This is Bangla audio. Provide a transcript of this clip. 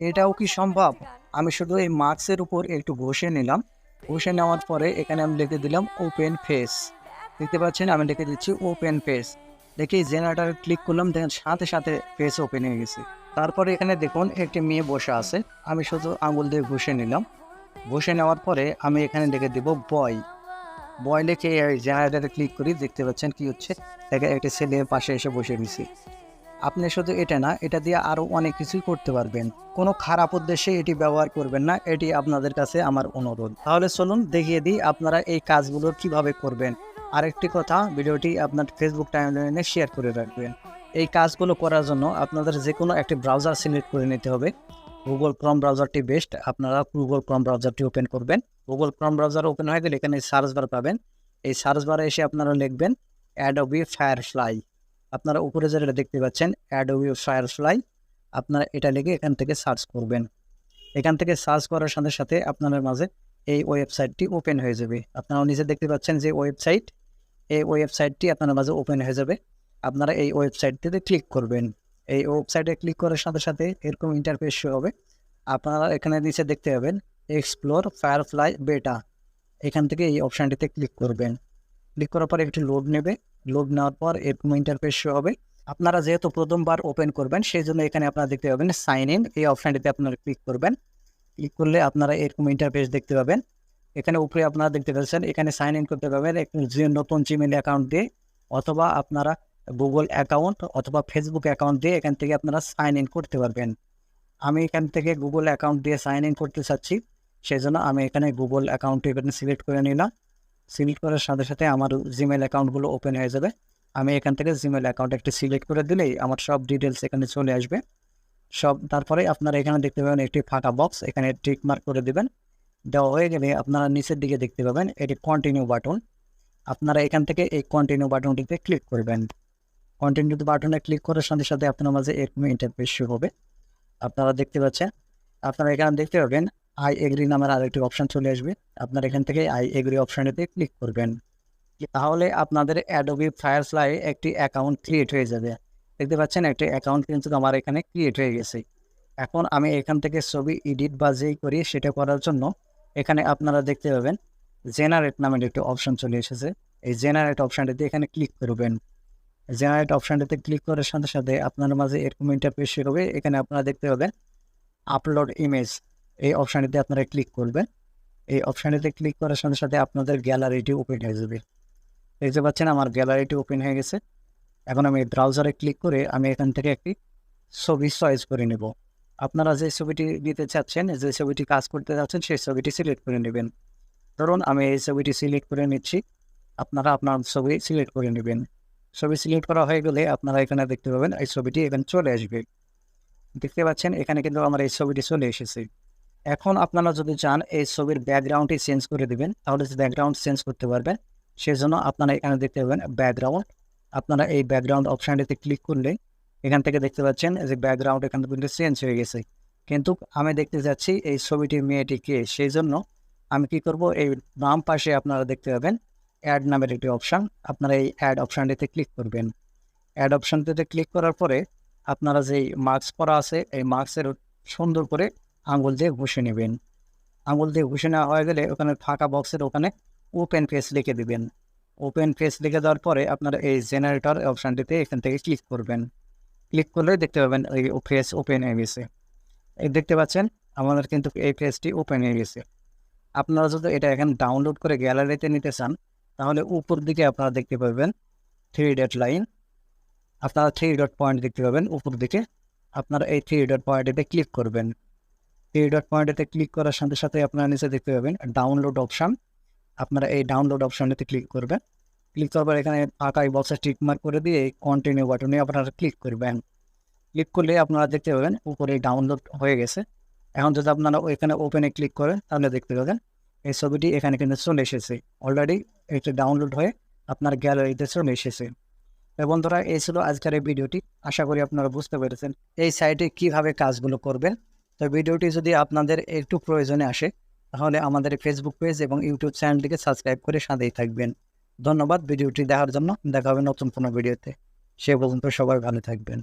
এটাও কি সম্ভব? আমি শুধু এই মার্কসের উপর একটু ঘষে নিলাম। ঘষে নেওয়ার পরে এখানে আমি লিখে দিলাম ওপেন ফেস দেখতে পাচ্ছেন? আমি লিখে দিচ্ছি ওপেন ফেস দেখি জেনারেটার ক্লিক করলাম, দেখেন সাথে সাথে ফেস ওপেন হয়ে গেছে। তারপরে এখানে দেখুন, একটি মেয়ে বসে আছে। আমি শুধু আঙুল দিয়ে ঘষে নিলাম। ঘষে নেওয়ার পরে আমি এখানে লিখে দেব বয় বয় লিখে জেনারেটারে ক্লিক করি, দেখতে পাচ্ছেন কি হচ্ছে? দেখে একটি ছেলে পাশে এসে বসে দিছি আপনি শুধু এটা না, এটা দিয়ে আরও অনেক কিছুই করতে পারবেন। কোনো খারাপ উদ্দেশ্যে এটি ব্যবহার করবেন না, এটি আপনাদের কাছে আমার অনুরোধ। তাহলে চলুন দেখিয়ে দিই আপনারা এই কাজগুলো কীভাবে করবেন। আরেকটি কথা, ভিডিওটি আপনার ফেসবুক টাইমলাইনে শেয়ার করে রাখবেন। এই কাজগুলো করার জন্য আপনাদের যে কোনো একটি ব্রাউজার সিলেক্ট করে নিতে হবে। গুগল ক্রম ব্রাউজারটি বেস্ট আপনারা গুগল ক্রম ব্রাউজারটি ওপেন করবেন। গুগল ক্রম ব্রাউজার ওপেন হয়ে গেলে এখানে সার্চ বার পাবেন। এই সার্চ বারে এসে আপনারা লিখবেন অ্যাডোবি ফায়ারফ্লাই আপনারা উপরে যেটা দেখতে পাচ্ছেন অ্যাডোবি ফায়ারফ্লাই আপনারা এটা লিখে এখান থেকে সার্চ করবেন। এখান থেকে সার্চ করার সাথে সাথে আপনাদের মাঝে এই ওয়েবসাইটটি ওপেন হয়ে যাবে। আপনারা নিচে দেখতে পাচ্ছেন যে ওয়েবসাইট এই ওয়েবসাইটটি আপনার মাঝে ওপেন হয়ে যাবে। আপনারা এই ওয়েবসাইটটিতে ক্লিক করবেন। এই ওয়েবসাইটে ক্লিক করার সাথে সাথে এরকম ইন্টারফেস শো হবে। আপনারা এখানে নিচে দেখতে পাবেন এক্সপ্লোর ফায়ারফ্লাই বেটা এখান থেকে এই অপশানটিতে ক্লিক করবেন। ক্লিক করার পর একটি লোড নেবে। লোড নেওয়ার পর এরকম ইন্টারফেস শো হবে। আপনারা যেহেতু প্রথমবার ওপেন করবেন সেই জন্য এখানে আপনারা দেখতে পাবেন সাইন ইন এই অপশানটিতে আপনারা ক্লিক করবেন। ক্লিক করলে আপনারা এরকম ইন্টারফেস দেখতে পাবেন। এখানে উপরে আপনারা দেখতে পাচ্ছেন, এখানে সাইন ইন করতে পারবেন যে নতুন জিমেল অ্যাকাউন্ট দিয়ে অথবা আপনারা গুগল অ্যাকাউন্ট অথবা ফেসবুক অ্যাকাউন্ট দিয়ে এখান থেকে আপনারা সাইন ইন করতে পারবেন। আমি এখান থেকে গুগল অ্যাকাউন্ট দিয়ে সাইন ইন করতে চাচ্ছি সেই জন্য আমি এখানে গুগল অ্যাকাউন্টটি এখানে সিলেক্ট করে নিলাম। সিলেক্ট করার সাথে সাথে আমার জিমেল অ্যাকাউন্টগুলো ওপেন হয়ে যাবে। আমি এখান থেকে জিমেল অ্যাকাউন্ট একটি সিলেক্ট করে দিলেই আমার সব ডিটেলস এখানে চলে আসবে। সব, তারপরে আপনারা এখানে দেখতে পাবেন একটি ফাঁকা বক্স এখানে টিক মার্ক করে দেবেন। দেওয়া হয়ে গেলে আপনারা নিচের দিকে দেখতে পাবেন এটি কন্টিনিউ বাটন আপনারা এখান থেকে এই কন্টিনিউ বাটনটিতে ক্লিক করবেন। কন্টিনিউ বাটনে ক্লিক করার সাথে সাথে আপনার মাঝে এরকম ইন্টারফেস শুরু হবে। আপনারা দেখতে পাচ্ছেন। আপনারা এখানে দেখতে পাবেন আই এগ্রি নামের আরেকটি অপশান চলে আসবে। আপনার এখান থেকে আই এগ্রি অপশানেতে ক্লিক করবেন। তাহলে আপনাদের অ্যাডোবি ফায়ারফ্লাই একটি অ্যাকাউন্ট ক্রিয়েট হয়ে যাবে। দেখতে পাচ্ছেন একটি অ্যাকাউন্ট কিন্তু আমার এখানে ক্রিয়েট হয়ে গেছে। এখন আমি এখান থেকে ছবি এডিট বা যেই করি সেটা করার জন্য এখানে আপনারা দেখতে পাবেন জেনারেট নামের একটি অপশন চলে এসেছে। এই জেনারেট অপশানটিতে এখানে ক্লিক করবেন। জেনারেট অপশানটিতে ক্লিক করার সাথে সাথে আপনার মাঝে এরকম ইন্টারফেস শুরু হবে। এখানে আপনারা দেখতে পাবেন আপলোড ইমেজ এই অপশানটিতে আপনারা ক্লিক করবেন। এই অপশানটিতে ক্লিক করার সাথে সাথে আপনাদের গ্যালারিটি ওপেন হয়ে যাবে। দেখতে পাচ্ছেন আমার গ্যালারিটি ওপেন হয়ে গেছে। এখন আমি ব্রাউজারে ক্লিক করে আমি এখান থেকে একটি ছবি চয়েস করে নেব। আপনারা যে ছবিটি নিতে চাচ্ছেন, যে ছবিটি কাজ করতে যাচ্ছেন সেই ছবিটি সিলেক্ট করে নেবেন। ধরুন আমি এই ছবিটি সিলেক্ট করে নিচ্ছি। আপনারা আপনার ছবি সিলেক্ট করে নেবেন। ছবি সিলেক্ট করা হয়ে গেলে আপনারা এখানে দেখতে পাবেন এই ছবিটি এখানে চলে আসবে। দেখতে পাচ্ছেন এখানে কিন্তু আমার এই ছবিটি চলে এসেছে। এখন আপনারা যদি চান এই ছবির ব্যাকগ্রাউন্ডটি চেঞ্জ করে দেবেন, তাহলে ব্যাকগ্রাউন্ড চেঞ্জ করতে পারবেন। সেজন্য আপনারা এখানে দেখতে পাবেন ব্যাকগ্রাউন্ড আপনারা এই ব্যাকগ্রাউন্ড অপশানটিতে ক্লিক করলে এখান থেকে দেখতে পাচ্ছেন যে ব্যাকগ্রাউন্ড এখান থেকে চেঞ্জ হয়ে গেছে। কিন্তু আমি দেখতে যাচ্ছি এই ছবিটির মেয়েটি কে সেই জন্য আমি কি করব, এই বাম পাশে আপনারা দেখতে পাবেন অ্যাড নামের একটি অপশান আপনারা এই অ্যাড অপশানটিতে ক্লিক করবেন। অ্যাড অপশানটিতে ক্লিক করার পরে আপনারা যেই মার্কস করা আছে, এই মার্কসের সুন্দর করে আঙুল দিয়ে ঘষে নেবেন। আঙুল দিয়ে ঘষে নেওয়া হয়ে গেলে ওখানে ফাঁকা বক্সের ওখানে ওপেন ফেস লিখে দিবেন। ওপেন ফেস লিখে দেওয়ার পরে আপনারা এই জেনারেটর অপশানটিতে এখান থেকে ক্লিক করবেন। ক্লিক করলে দেখতে পাবেন এই ফেস ওপেন হয়ে গেছে। এই দেখতে পাচ্ছেন, আমাদের কিন্তু এই ফেসটি ওপেন হয়ে গেছে। আপনারা যদি এটা এখানে ডাউনলোড করে গ্যালারিতে নিতে চান, তাহলে উপর দিকে আপনারা দেখতে পাবেন থ্রি ডট লাইন আপনারা থ্রি ডট পয়েন্ট দেখতে পাবেন, উপর দিকে আপনারা এই থ্রি ডট পয়েন্টেতে ক্লিক করবেন। থ্রি ডট পয়েন্টেতে ক্লিক করার সাথে সাথে আপনারা নিচে দেখতে পাবেন ডাউনলোড অপশান আপনারা এই ডাউনলোড অপশানটিতে ক্লিক করবেন। ক্লিক করার পর এখানে ফাঁকা এই বক্সে টিক মার্ক করে দিয়ে এই কন্টিনিউ বাটনে আপনারা ক্লিক করবেন। ক্লিক করলে আপনারা দেখতে পাবেন উপরে ডাউনলোড হয়ে গেছে। এখন যদি আপনারা ওইখানে ওপেনে ক্লিক করেন, তাহলে দেখতে পাবেন এই ছবিটি এখানে কিন্তু চলে এসেছে। অলরেডি এটা ডাউনলোড হয়ে আপনার গ্যালারিতে চলে এসেছে। বন্ধুরা, এই ছিল আজকের এই ভিডিওটি আশা করি আপনারা বুঝতে পেরেছেন। এই সাইটে কীভাবে কাজগুলো করবেন তো ভিডিওটি যদি আপনাদের একটু প্রয়োজনে আসে, তাহলে আমাদের ফেসবুক পেজ এবং ইউটিউব চ্যানেলটিকে সাবস্ক্রাইব করে সাথেই থাকবেন। ধন্যবাদ ভিডিওটি দেখার জন্য। দেখা হবে নতুন কোনো ভিডিওতে। সে পর্যন্ত সবাই ভালো থাকবেন।